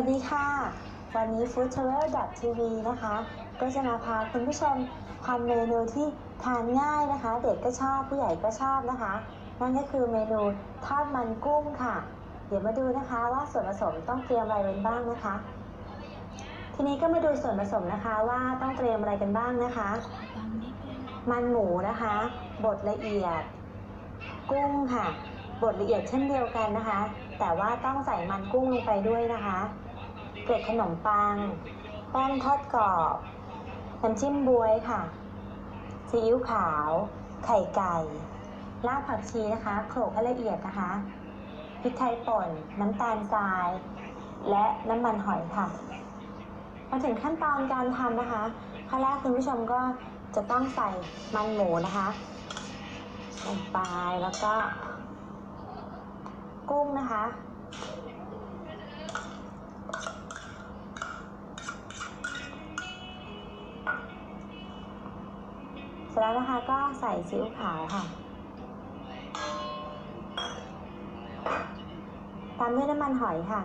วัสดีค่ะ วันนี้ Food Travel TV นะคะ ก็จะมาพาคุณผู้ชมทำเมนูที่ทานง่ายนะคะ เด็กก็ชอบผู้ใหญ่ก็ชอบนะคะ นั่นก็คือเมนูทอดมันกุ้งค่ะ เดี๋ยวมาดูนะคะว่าส่วนผสมต้องเตรียมอะไรเป็นบ้างนะคะ ทีนี้ก็มาดูส่วนผสมนะคะว่าต้องเตรียมอะไรกันบ้างนะคะ มันหมูนะคะบดละเอียด กุ้งค่ะบดละเอียดเช่นเดียวกันนะคะ แต่ว่าต้องใส่มันกุ้งลงไปด้วยนะคะ เกล็ดขนมปัง แป้งทอดกรอบน้ำจิ้มบวยค่ะ ซีอิ๊วขาว ไข่ไก่ รากผักชีนะคะ โขลกให้ละเอียดนะคะ พริกไทยป่น น้ำตาลทราย และน้ำมันหอยค่ะ มาถึงขั้นตอนการทำนะคะ ขั้นแรกคุณผู้ชมก็จะต้องใส่มันหมูนะคะลงไปแล้วก็ กุ้งนะคะ แล้วนะคะก็ใส่ซีอิ๊วขาวค่ะ ตามด้วยน้ำมันหอยค่ะ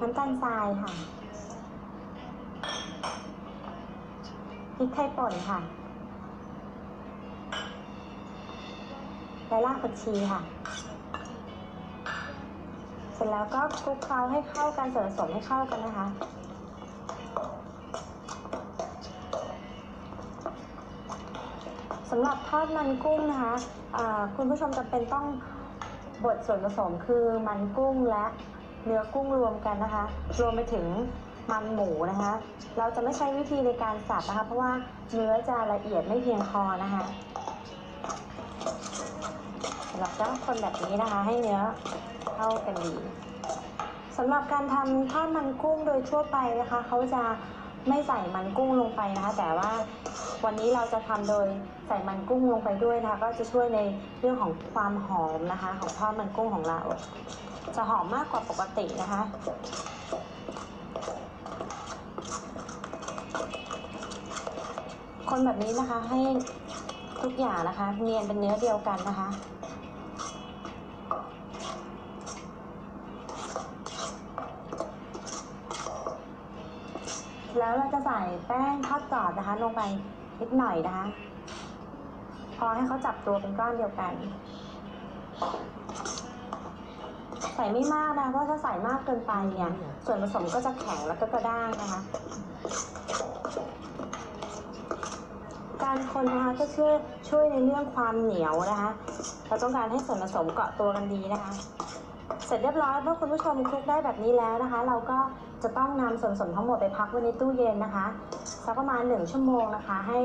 น้ำตาลทรายค่ะพริกไทยป่นค่ะ และรากผักชีค่ะ สร็จแล้วก็คลุกเคล้าให้เข้ากันส่วนผสมให้เข้ากันนะคะ สำหรับทอดมันกุ้งนะคะอ่าคุณผู้ชมจำเป็นต้องบดส่วนผสมคือมันกุ้งและเนื้อกุ้งรวมกันนะคะ รวมไปถึงมันหมูนะคะ เราจะไม่ใช้วิธีในการสับนะคะ เพราะว่าเนื้อจะละเอียดไม่เพียงพอนะคะเราก็คนแบบนี้นะคะ ให้เนื้อ เข้ากันดีสำหรับการทำทอดมันกุ้งโดยทั่วไปนะคะเขาจะไม่ใส่มันกุ้งลงไปนะคะ แต่ว่าวันนี้เราจะทำโดยใส่มันกุ้งลงไปด้วยนะคะ ก็จะช่วยในเรื่องของความหอมนะคะ ของทอดมันกุ้งของเรา จะหอมมากกว่าปกตินะคะ คนแบบนี้นะคะให้ทุกอย่างนะคะ เนียนเป็นเนื้อเดียวกันนะคะ แล้วเราจะใส่แป้งทอดกรอบนะคะ ลงไปนิดหน่อยนะคะ พอให้เขาจับตัวเป็นก้อนเดียวกัน ใส่ไม่มากนะเพราะถ้าใส่มากเกินไปเนี่ย ส่วนผสมก็จะแข็งแล้วก็กระด้างนะคะ การคนนะคะก็ช่วยช่วยในเรื่องความเหนียวนะคะเราต้องการให้ส่วนผสมเกาะตัวกันดีนะคะ เสร็จเรียบร้อยเมื่อคุณผู้ชมคลุกได้แบบนี้แล้วนะคะ เราก็ จะต้องนำส่วนผสมทั้งหมดไปพักไว้ในตู้เย็นนะคะสักประมาณ 1 ชั่วโมงนะคะ ให้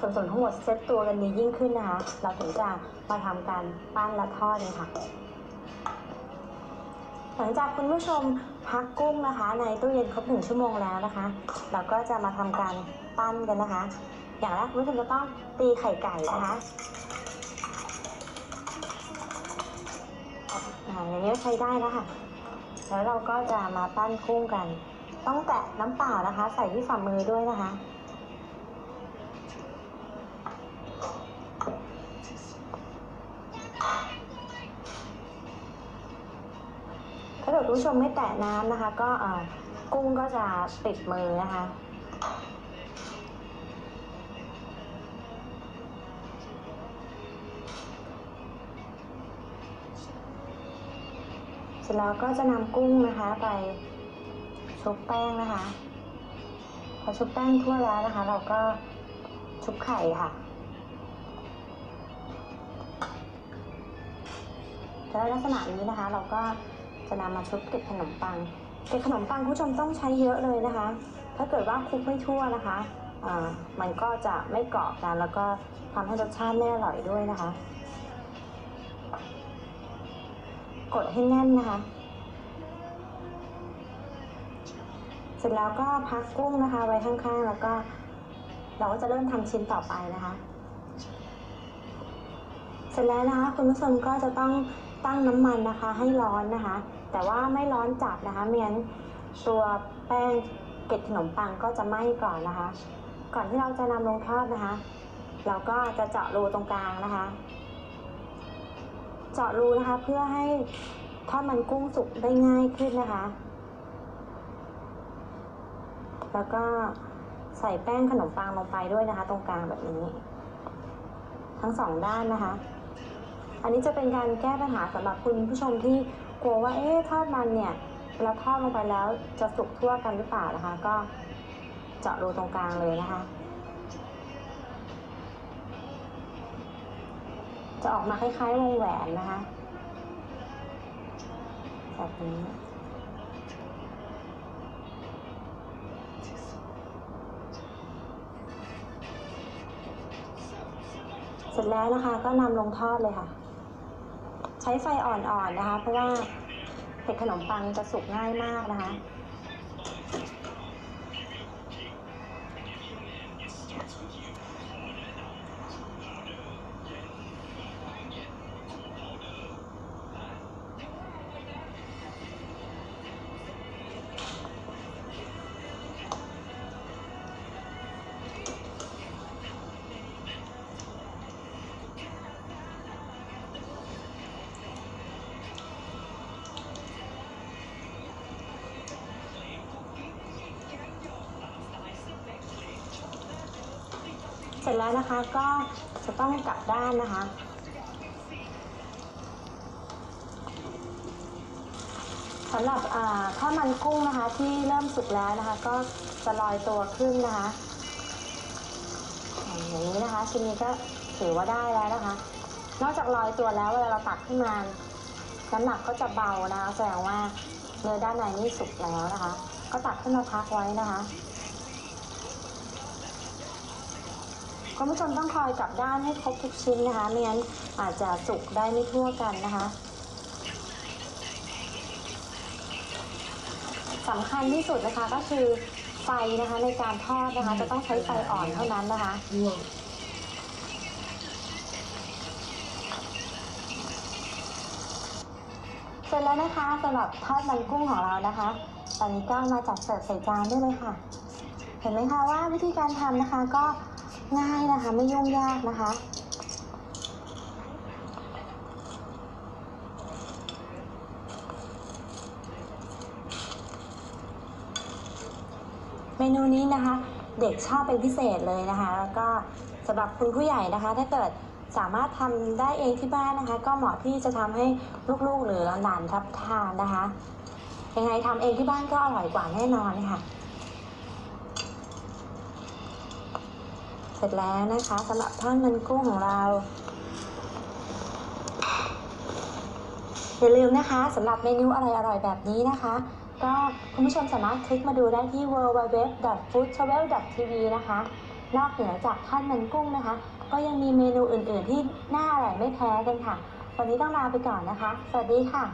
ส่วนผสมทั้งหมดเซ็ตตัวกันดียิ่งขึ้นนะคะ เราถึงจะมาทำการปั้นและทอดเลยค่ะหลังจากคุณผู้ชมพักกุ้งนะคะ ในตู้เย็นครบหนึ่งชั่วโมงแล้วนะคะ เราก็จะมาทำการปั้นกันนะคะ อย่างแรกคุณผู้ชมจะต้องตีไข่ไก่นะคะอย่างนี้ใช้ได้แล้วค่ะ แล้วเราก็จะมาปั้นกุ้งกัน ต้องแตะน้ำเปล่านะคะ ใส่ที่ฝ่ามือด้วยนะคะ ถ้าเกิดผู้ชมไม่แตะน้ำนะคะ ก็เอ่อกุ้งก็จะติดมือนะคะ ร็จแล้วก็จะนำกุ้งนะคะไปชุบแป้งนะคะ พอชุบแป้งทั่วแล้วนะคะ เราก็ชุบไข่ค่ะแล้วลักษณะนี้นะคะ เราก็จะนำมาชุบเกล็ดขนมปังเกล็ดขนมปังคุณผู้ชมต้องใช้เยอะเลยนะคะ ถ้าเกิดว่าคลุกไม่ทั่วนะคะมันก็จะไม่เกาะกันแล้วก็ทำให้รสชาติไม่อร่อยด้วยนะคะ กดให้แน่นนะคะ เสร็จแล้วก็พักกุ้งนะคะ ไว้ข้างๆ แล้วก็ เราก็จะเริ่มทำชิ้นต่อไปนะคะ เสร็จแล้วนะคะ คุณผู้ชมก็จะต้องตั้งน้ำมันนะคะ ให้ร้อนนะคะ แต่ว่าไม่ร้อนจัดนะคะไม่งั้นตัวแป้งเกล็ดขนมปังก็จะไหม้ก่อนนะคะ ก่อนที่เราจะนำลงทอดนะคะ เราก็จะเจาะรูตรงกลางนะคะ เจาะรูนะคะ เพื่อให้ทอดมันกุ้งสุกได้ง่ายขึ้นนะคะ แล้วก็ใส่แป้งขนมปังลงไปด้วยนะคะ ตรงกลางแบบนี้ ทั้งสองด้านนะคะ อันนี้จะเป็นการแก้ปัญหาสำหรับคุณผู้ชมที่กลัวว่าเอ๊ะทอดมันเนี่ยเวลาทอดลงไปแล้วจะสุกทั่วกันหรือเปล่านะคะ ก็เจาะรูตรงกลางเลยนะคะ จะออกมาคล้ายๆวงแหวนนะคะแบบนี้เสร็จแล้วนะคะก็นำลงทอดเลยค่ะ ใช้ไฟอ่อนๆนะคะ เพราะว่าเผ็ดขนมปังจะสุกง่ายมากนะคะ แล้วนะคะ ก็จะต้องกลับด้านนะคะ สำหรับข้าวมันกุ้งนะคะที่เริ่มสุกแล้วนะคะ ก็จะลอยตัวขึ้นนะคะอย่างนี้นะคะชิ้นนี้ก็ถือว่าได้แล้วนะคะ นอกจากลอยตัวแล้วเวลาเราตักขึ้นมาน้ำหนักก็จะเบานะคะแสดงว่าเนื้อด้านในนี่สุกแล้วนะคะ ก็ตักขึ้นมาพักไว้นะคะ คุณผู้ชมต้องคอยกลับด้านให้ครบทุกชิ้นนะคะไม่งั้นอาจจะสุกได้ไม่ทั่วกันนะคะสำคัญที่สุดนะคะก็คือไฟนะคะในการทอดนะคะ จะต้องใช้ไฟอ่อนเท่านั้นนะคะ เสร็จแล้วนะคะสำหรับทอดมันกุ้งของเรานะคะ ตอนนี้ก็มาจัดเสิร์ฟใส่จานได้เลยค่ะ เห็นไหมคะว่าวิธีการทำนะคะก็ ง่ายนะคะ ไม่ยุ่งยากนะคะ เมนูนี้นะคะ เด็กชอบเป็นพิเศษเลยนะคะ แล้วก็สำหรับคุณผู้ใหญ่นะคะ ถ้าเกิดสามารถทำได้เองที่บ้านนะคะ ก็เหมาะที่จะทำให้ลูกๆหรือหลานๆรับทานนะคะยังไงทำเองที่บ้านก็อร่อยกว่าแน่นอนค่ะ เสร็จแล้วนะคะสำหรับทอดมันกุ้งของเราอย่าลืมนะคะสำหรับเมนูอะไรอร่อยแบบนี้นะคะ ก็คุณผู้ชมสามารถคลิกมาดูได้ที่ www.foodtravel.tv นะคะนอกเหนือจากทอดมันกุ้งนะคะ ก็ยังมีเมนูอื่น ๆ ที่น่าอร่อยไม่แพ้กันค่ะ วันนี้ต้องลาไปก่อนนะคะ สวัสดีค่ะ